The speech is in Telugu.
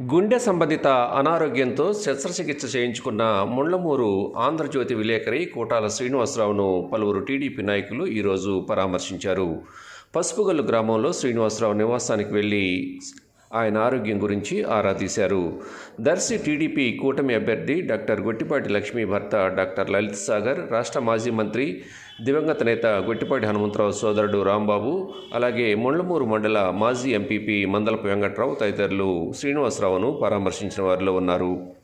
గుండె సంబంధిత అనారోగ్యంతో శస్త్రచికిత్స చేయించుకున్న ముండ్లమూరు ఆంధ్రజ్యోతి విలేకరి కోటాల శ్రీనివాసరావును పలువురు టీడీపీ నాయకులు ఈరోజు పరామర్శించారు. పసుపుగల్లు గ్రామంలో శ్రీనివాసరావు నివాసానికి వెళ్ళి ఆయన ఆరోగ్యం గురించి ఆరా తీశారు. దర్శి టీడీపీ కూటమి అభ్యర్థి డాక్టర్ గొట్టిపాటి లక్ష్మీ భర్త డాక్టర్ లలిత్ సాగర్ రాష్ట్ర మాజీ మంత్రి దివంగత నేత గొట్టిపాటి హనుమంతరావు సోదరుడు రాంబాబు అలాగే ముండ్లమూరు మండల మాజీ ఎంపీపీ మందలపు వెంకట్రావు తదితరులు శ్రీనివాసరావును పరామర్శించిన వారిలో ఉన్నారు.